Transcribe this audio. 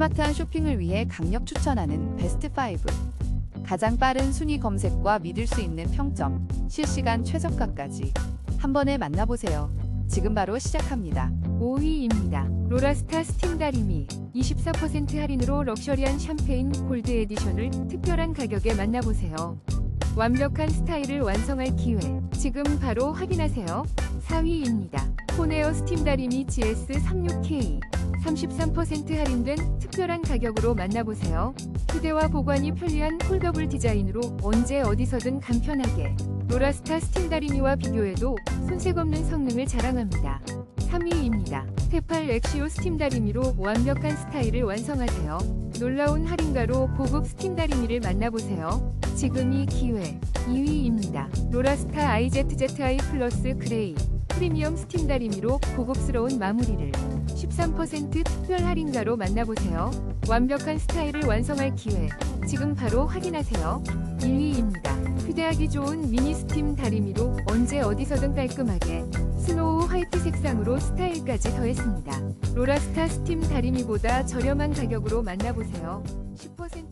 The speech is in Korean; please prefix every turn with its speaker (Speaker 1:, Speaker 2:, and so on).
Speaker 1: 스마트한 쇼핑을 위해 강력 추천하는 베스트 5. 가장 빠른 순위 검색과 믿을 수 있는 평점, 실시간 최저가까지 한 번에 만나보세요. 지금 바로 시작합니다.
Speaker 2: 5위입니다. 로라스타 스팀 다리미 24% 할인으로 럭셔리한 샴페인 골드 에디션을 특별한 가격에 만나보세요. 완벽한 스타일을 완성할 기회 지금 바로 확인하세요. 4위입니다. 코네어 스팀 다리미 GS36K 33% 할인된 특별한 가격으로 만나보세요. 휴대와 보관이 편리한 폴더블 디자인으로 언제 어디서든 간편하게 로라스타 스팀 다리미와 비교해도 손색 없는 성능을 자랑합니다. 3위입니다. 테팔 엑시오 스팀 다리미로 완벽한 스타일을 완성하세요. 놀라운 할인가로 고급 스팀 다리미를 만나보세요. 지금이 기회. 2위입니다. 로라스타 IZZI 플러스 그레이 프리미엄 스팀 다리미로 고급스러운 마무리를 13% 특별 할인가로 만나보세요. 완벽한 스타일을 완성할 기회. 지금 바로 확인하세요. 1위입니다. 휴대하기 좋은 미니 스팀 다리미로 언제 어디서든 깔끔하게 스노우 화이트 색상으로 스타일까지 더했습니다. 로라스타 스팀 다리미보다 저렴한 가격으로 만나보세요. 10%